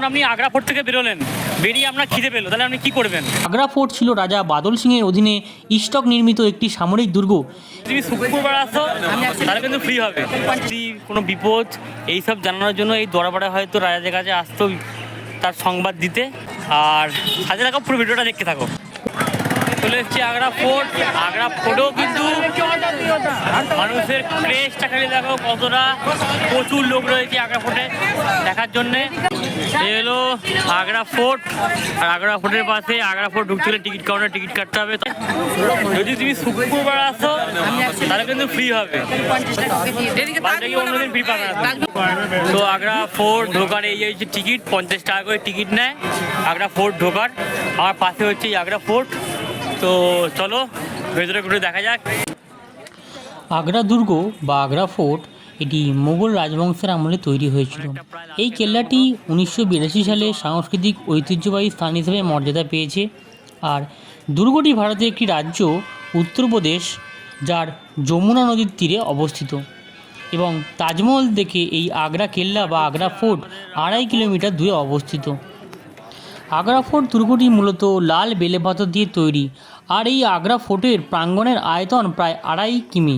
ধরুন আপনি আগ্রা ফোর্ট থেকে বেরোলেন। বেরিয়ে আপনার খিদে পেল তাহলে আপনি কি করবেন? আগ্রা ফোর্ট ছিল রাজা বাদল সিংয়ের অধীনে ইস্টক নির্মিত একটি সামরিক দুর্গ। তুমি শুক্রবার আসো তাহলে কিন্তু ফ্রি হবে। কোনো বিপদ এইসব জানানোর জন্য এই দরবারে হয়তো রাজাদের কাছে আসতো তার সংবাদ দিতে। আর সাথে থাকো পুরো ভিডিওটা দেখতে থাকো। চলে এসছি আগ্রা ফোর্ট। আগ্রা ফোর্টেও কিন্তু মানুষের ক্রেজটা খালি দেখো কতটা প্রচুর লোক রয়েছে আগ্রা ফোর্টে দেখার জন্যে। এই হলো আগ্রা ফোর্ট। আর আগ্রা ফোর্টের পাশে আগ্রা ফোর্ট ঢুকতে হলে টিকিট কাউন্টারে টিকিট কাটতে হবে। যদি তুমি শুক্রবার আসো, তাহলে কিন্তু ফ্রি হবে। অন্যদিন ফ্রি পাবে। না তো আগ্রা ফোর্ট ঢোকার এই হচ্ছে টিকিট, পঞ্চাশ টাকা করে টিকিট নেয়। আগ্রা ফোর্ট ঢোকার। আমার পাশে হচ্ছে আগ্রা ফোর্ট। তো চলো ভেতরে ঘুরে দেখা যাক। আগ্রা দুর্গ বা আগ্রা ফোর্ট এটি মোগল রাজবংশের আমলে তৈরি হয়েছিল। এই কেল্লাটি উনিশশো বিরাশি সালে সাংস্কৃতিক ঐতিহ্যবাহী স্থান হিসেবে মর্যাদা পেয়েছে। আর দুর্গটি ভারতের একটি রাজ্য উত্তরপ্রদেশ যার যমুনা নদীর তীরে অবস্থিত। এবং তাজমহল দেখে এই আগ্রা কেল্লা বা আগ্রা ফোর্ট আড়াই কিলোমিটার দূরে অবস্থিত। আগ্রা ফোর্ট দুর্গটি মূলত লাল বেলে পাথর দিয়ে তৈরি, আর এই আগ্রা ফোর্টের প্রাঙ্গণের আয়তন প্রায় আড়াই কিমি।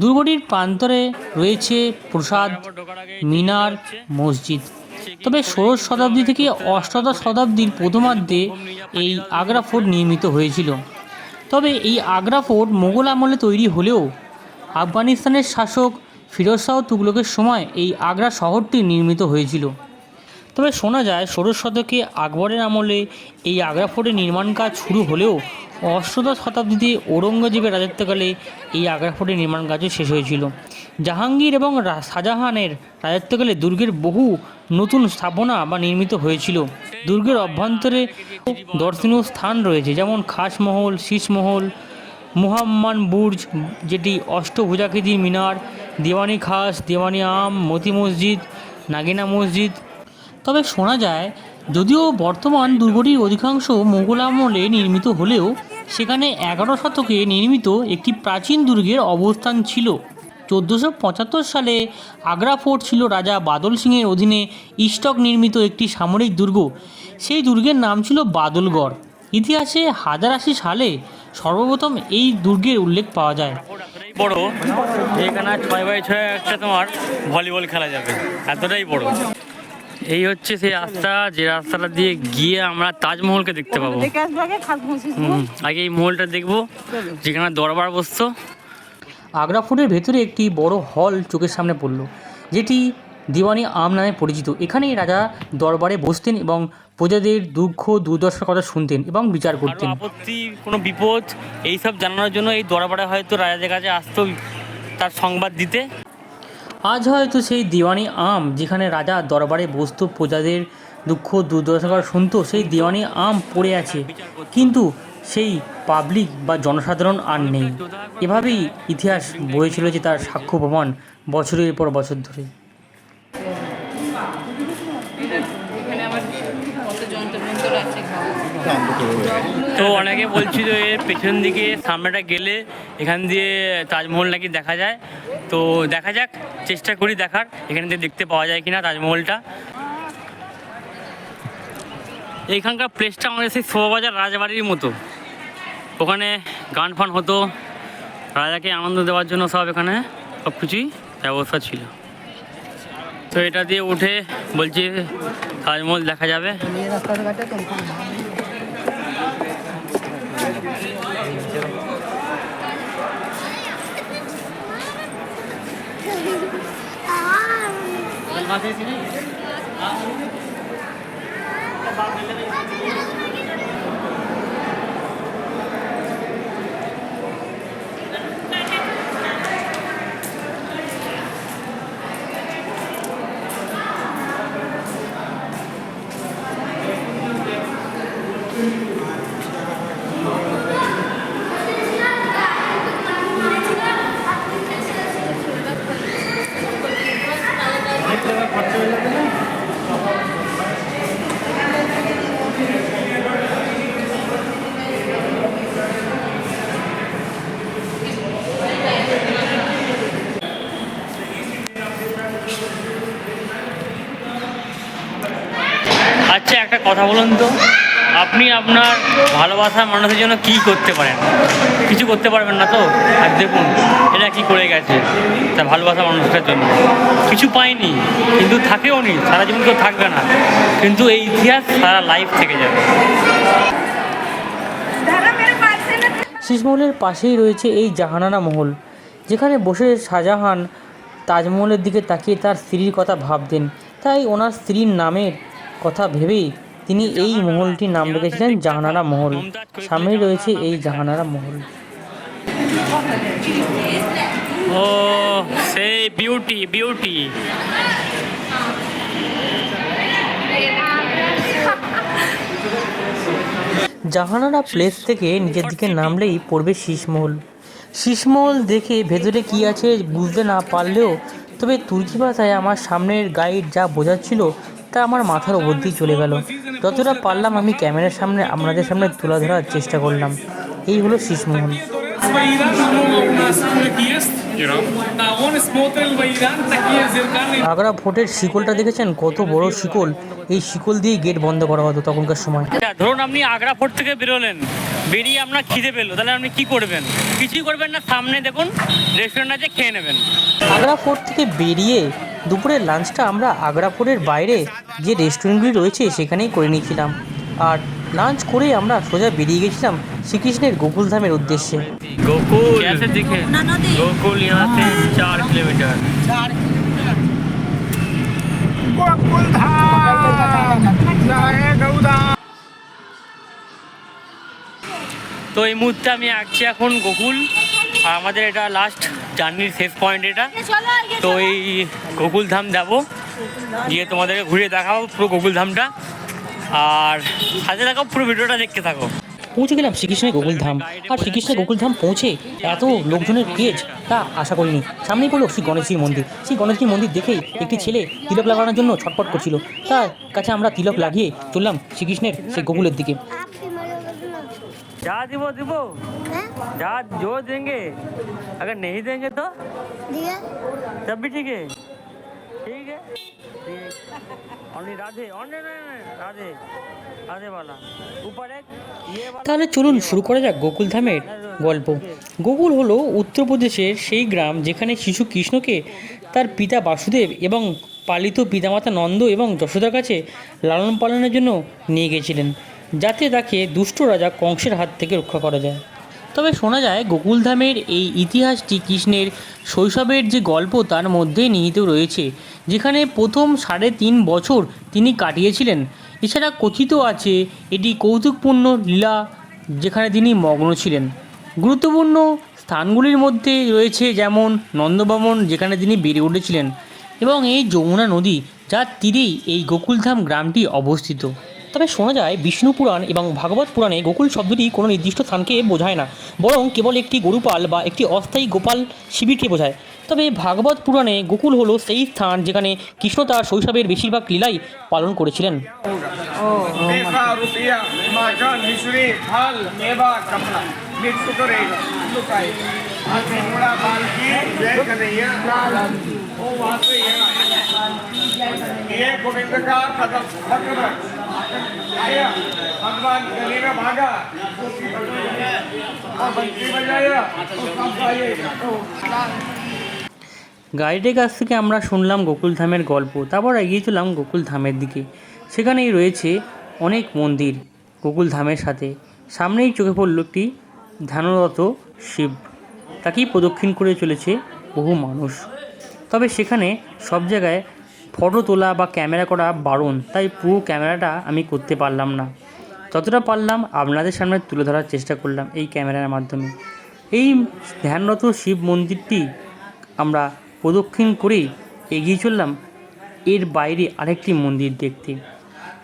দুর্গটির প্রান্তরে রয়েছে প্রসাদ, মিনার, মসজিদ। তবে ষোড়শ শতাব্দী থেকে অষ্টাদশ শতাব্দীর প্রথমার্ধে এই আগ্রা ফোর্ট নির্মিত হয়েছিল। তবে এই আগ্রা ফোর্ট মোগল আমলে তৈরি হলেও আফগানিস্তানের শাসক ফিরোজ শাহ তুগলকের সময় এই আগ্রা শহরটি নির্মিত হয়েছিল। তবে শোনা যায়, ষোড়শ শতকে আকবরের আমলে এই আগ্রা ফোর্টের নির্মাণ কাজ শুরু হলেও অষ্টদশ শতাব্দীতে ঔরঙ্গজেবের রাজত্বকালে এই আগ্রা ফোর্টের নির্মাণ কাজও শেষ হয়েছিল। জাহাঙ্গীর এবং শাহজাহানের রাজত্বকালে দুর্গের বহু নতুন স্থাপনা বা নির্মিত হয়েছিল। দুর্গের অভ্যন্তরে দর্শনীয় স্থান রয়েছে, যেমন খাসমহল শীষমহল মুহাম্মান বুর্জ, যেটি অষ্টভুজাকৃতির মিনার, দেওয়ানি খাস, দেওয়ানি আম, মতি মসজিদ, নাগিনা মসজিদ তবে শোনা যায়, যদিও বর্তমান দুর্গটির অধিকাংশ মোগল আমলে নির্মিত হলেও সেখানে এগারো শতকে নির্মিত একটি প্রাচীন দুর্গের অবস্থান ছিল। চোদ্দোশো পঁচাত্তর সালে আগ্রা ফোর্ট ছিল রাজা বাদল সিংয়ের অধীনে ইস্টক নির্মিত একটি সামরিক দুর্গ। সেই দুর্গের নাম ছিল বাদলগড়। ইতিহাসে হাজার আশি সালে সর্বপ্রথম এই দুর্গের উল্লেখ পাওয়া যায়। বড়, এখানে ছয় বাই ছয় একটা তোমার ভলিবল খেলা যাবে। এতটাই বড়। এই হচ্ছে সেই রাস্তা যে রাস্তাটা দিয়ে গিয়ে আমরা তাজমহলকে দেখতে পাবো। আগে এই মহলটা দেখব যেখানে দরবার বসতো। আগ্রা ফোর্টের ভেতরে একটি বড় হল চোখের সামনে পড়ল যেটি দিওয়ানি আম নামে পরিচিত। এখানেই রাজা দরবারে বসতেন এবং প্রজাদের দুঃখ দুর্দশার কথা শুনতেন এবং বিচার করতেন। আপত্তি কোনো বিপদ এইসব জানানোর জন্য এই দরবারে হয়তো রাজাদের কাছে আসতো তার সংবাদ দিতে। আজ হয়তো সেই দিওয়ানি আম যেখানে রাজা দরবারে বসত প্রজাদের দুঃখ দুর্দশা শুনত, সেই দিওয়ানি আম পড়ে আছে। কিন্তু সেই পাবলিক বা জনসাধারণ আর নেই। এভাবেই ইতিহাস বয়ে যে তার সাক্ষ্য প্রমাণ বছরের পর বছর ধরে এখানে আবার কত যন্ত্র মন্ত্র আছে তো অনেকে বলছিল এর পেছন দিকে সামনেটা গেলে এখান দিয়ে তাজমহল নাকি দেখা যায়। তো দেখা যাক, চেষ্টা করি দেখার। এখান থেকে দেখতে পাওয়া যায় কিনা তাজমহলটা। এইখানকার প্লেসটা আমাদের সেই শোভাবাজার রাজবাড়ির মতো। ওখানে গান ফান হতো। রাজাকে আনন্দ দেওয়ার জন্য সব এখানে সব কিছুই ব্যবস্থা ছিল। তো এটা দিয়ে উঠে বলছি তাজমহল দেখা যাবে बात है আচ্ছা একটা কথা বলুন তো। আপনি আপনার ভালোবাসার মানুষের জন্য কি করতে পারেন? কিছু করতে পারবেন না তো? আর দেখুন এটা কি করে গেছে তার ভালোবাসা মানুষটার জন্য? কিছু পায়নি, কিন্তু থাকেও নি। সারা জীবন কেউ থাকবে না। কিন্তু এই ইতিহাস সারা লাইফ থেকে যাবে। শীষমহলের পাশেই রয়েছে এই জাহানানা মহল, যেখানে বসে শাহজাহান তাজমহলের দিকে তাকিয়ে তার স্ত্রীর কথা ভাবতেন। তাই ওনার স্ত্রীর নামের কথা ভেবেই তিনি এই মহলটির নাম রেখেছিলেন জাহানারা মহল। সামনেই রয়েছে এই জাহানারা মহল। ও সেই বিউটি বিউটি জাহানারা প্লেস থেকে নিচের দিকে নামলেই পড়বে শীষমহল। শীষমহল দেখে ভেতরে কি আছে বুঝতে না পারলেও তবে তুর্কি ভাষায় আমার সামনের গাইড যা বোঝাচ্ছিল তা আমার মাথার ওপর দিয়ে চলে গেল। যতটা পারলাম আমি ক্যামেরার সামনে আপনাদের সামনে তুলে ধরার চেষ্টা করলাম। এই হলো zerkany. আগ্রা ফোর্টের শিকলটা দেখেছেন? কত বড় শিকল। এই শিকল দিয়ে গেট বন্ধ করা হতো তখনকার সময়। আচ্ছা, ধরুন আপনি আগ্রা ফোর্ট থেকে বেরোলেন। বেরিয়ে আপনার খিদে পেল। তাহলে আপনি কি করবেন? কিছুই করবেন না। সামনে দেখুন রেস্টুরেন্ট আছে খেয়ে নেবেন। আগ্রা ফোর্ট থেকে বেরিয়ে দুপুরের লাঞ্চটা আমরা আগ্রাপুরের বাইরে যে রেস্টুরেন্টগুলি রয়েছে সেখানেই করে নিয়েছিলাম। আর লাঞ্চ করে আমরা সোজা বেরিয়ে গেছিলাম শ্রীকৃষ্ণের গোকুল ধামের উদ্দেশ্যে। চার কিলোমিটার। তো এই মুহূর্তে আমি আঁকছি এখন গোকুল। আর আমাদের এটা লাস্ট জার্নির শেষ পয়েন্ট এটা। তো এই গোকুল ধাম যাব। গিয়ে তোমাদেরকে ঘুরিয়ে দেখাবো পুরো গোকুল ধামটা আর সাথে থাকো পুরো ভিডিওটা দেখতে থাকো। পৌঁছে গেলাম শ্রীকৃষ্ণের গোকুলধাম। আর শ্রীকৃষ্ণের গোকুলধাম পৌঁছে এত লোকজনের ক্রেজ তা আশা করিনি। সামনেই পড়ল শ্রী গণেশজির মন্দির। শ্রী গণেশজির মন্দির দেখেই একটি ছেলে তিলক লাগানোর জন্য ছটপট করছিল। তার কাছে আমরা তিলক লাগিয়ে চললাম শ্রীকৃষ্ণের সেই গোকুলের দিকে। जा দিব দিব जा जो देंगे अगर नहीं देंगे तो दिया तब भी ठीक है ठीक है ओनली राधे ओनली राधे राधे वाला ऊपर एक ये वाला তাহলে চলুন শুরু করা যাক গোকুলধামের গল্প গোকুল হলো উত্তরপ্রদেশের সেই গ্রাম যেখানে শিশু কৃষ্ণকে তার পিতা বাসুদেব এবং পালিত পিতামাতা নন্দ এবং যশোদার কাছে লালন পালনের জন্য নিয়ে গেছিলেন যাতে তাকে দুষ্ট রাজা কংসের হাত থেকে রক্ষা করা যায়। তবে শোনা যায়, গোকুলধামের এই ইতিহাসটি কৃষ্ণের শৈশবের যে গল্প তার মধ্যে নিহিত রয়েছে, যেখানে প্রথম সাড়ে তিন বছর তিনি কাটিয়েছিলেন। এছাড়া কথিত আছে, এটি কৌতুকপূর্ণ লীলা যেখানে তিনি মগ্ন ছিলেন। গুরুত্বপূর্ণ স্থানগুলির মধ্যে রয়েছে যেমন নন্দভবন, যেখানে তিনি বেড়ে উঠেছিলেন, এবং এই যমুনা নদী যার তীরেই এই গোকুলধাম গ্রামটি অবস্থিত। তবে শোনা যায় বিষ্ণু পুরাণ এবং ভাগবত পুরাণে গোকুল শব্দটি কোনো নির্দিষ্ট স্থানকে বোঝায় না বরং কেবল একটি গরুপাল বা একটি অস্থায়ী গোপাল শিবিরকে বোঝায় তবে ভাগবত পুরাণে গোকুল হলো সেই স্থান যেখানে কৃষ্ণ তার শৈশবের বেশিরভাগ লীলাই পালন করেছিলেন पैसा रुपया मकान मिश्री फल मेवा कपड़ा मृत्यु करेगा लुकाए हाथ में घोड़ा बाल की जय कन्हैया वो वहाँ से ये गोविंद का कदम पकड़ आया भगवान गली में भागा और बंसी बजाया उसका आइए গাইডের কাছ থেকে আমরা শুনলাম গোকুল ধামের গল্প তারপর এগিয়ে চলাম গোকুল ধামের দিকে সেখানেই রয়েছে অনেক মন্দির গোকুল ধামের সাথে সামনেই চোখে পড়ল একটি ধ্যানরত শিব তাকেই প্রদক্ষিণ করে চলেছে বহু মানুষ তবে সেখানে সব জায়গায় ফটো তোলা বা ক্যামেরা করা বারণ, তাই পুরো ক্যামেরাটা আমি করতে পারলাম না। যতটা পারলাম আপনাদের সামনে তুলে ধরার চেষ্টা করলাম এই ক্যামেরার মাধ্যমে। এই ধ্যানরত শিব মন্দিরটি আমরা প্রদক্ষিণ করেই এগিয়ে চললাম। এর বাইরে আরেকটি মন্দির দেখতে।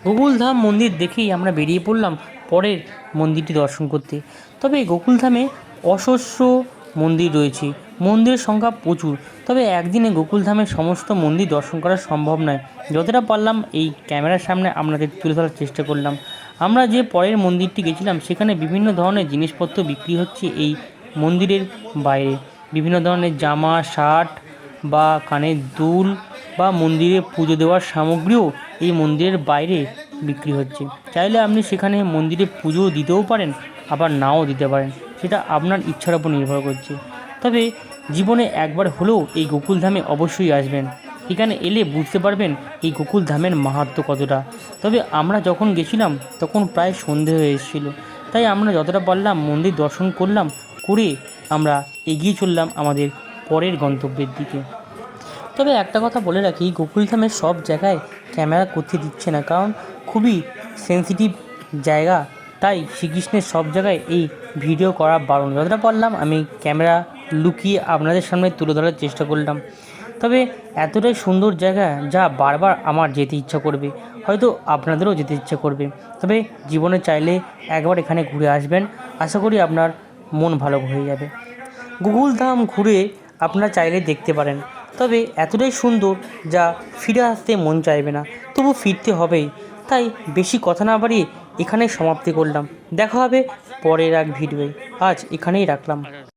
গোকুলধাম মন্দির দেখেই আমরা বেরিয়ে পড়লাম পরের মন্দিরটি দর্শন করতে। তবে গোকুলধামে অশস্য মন্দির রয়েছে। মন্দিরের সংখ্যা প্রচুর, তবে একদিনে গোকুলধামের সমস্ত মন্দির দর্শন করা সম্ভব নয়। যতটা পারলাম এই ক্যামেরার সামনে আপনাদের তুলে ধরার চেষ্টা করলাম। আমরা যে পরের মন্দিরটি গেছিলাম, সেখানে বিভিন্ন ধরনের জিনিসপত্র বিক্রি হচ্ছে এই মন্দিরের বাইরে। বিভিন্ন ধরনের জামা, শার্ট বা কানের দুল বা মন্দিরে পুজো দেওয়ার সামগ্রীও এই মন্দিরের বাইরে বিক্রি হচ্ছে। চাইলে আপনি সেখানে মন্দিরে পুজো দিতেও পারেন, আবার নাও দিতে পারেন। সেটা আপনার ইচ্ছার উপর নির্ভর করছে। তবে জীবনে একবার হলেও এই গোকুলধামে অবশ্যই আসবেন। এখানে এলে বুঝতে পারবেন এই গোকুলধামের মাহাত্ম্য কতটা। তবে আমরা যখন গেছিলাম, তখন প্রায় সন্ধে হয়ে এসেছিল। তাই আমরা যতটা পারলাম মন্দির দর্শন করলাম, করে আমরা এগিয়ে চললাম আমাদের পরের গন্তব্যের দিকে। তবে একটা কথা বলে রাখি গোকুলধামের সব জায়গায় ক্যামেরা করতে দিচ্ছে না। কারণ খুবই সেন্সিটিভ জায়গা তাই শ্রীকৃষ্ণের সব জায়গায় এই ভিডিও করা বারণ যতটা পারলাম আমি ক্যামেরা লুকিয়ে আপনাদের সামনে তুলে ধরার চেষ্টা করলাম। তবে এতটাই সুন্দর জায়গা যা বারবার আমার যেতে ইচ্ছা করবে, হয়তো আপনাদেরও যেতে ইচ্ছা করবে। তবে জীবনে চাইলে একবার এখানে ঘুরে আসবেন। আশা করি আপনার মন ভালো হয়ে যাবে। গুগল ধাম ঘুরে আপনারা চাইলে দেখতে পারেন। তবে এতটাই সুন্দর যা ফিরে আসতে মন চাইবে না, তবু ফিরতে হবেই। তাই বেশি কথা না বাড়িয়ে এখানেই সমাপ্তি করলাম। দেখা হবে পরের এক ভিডিওয়ে। আজ এখানেই রাখলাম।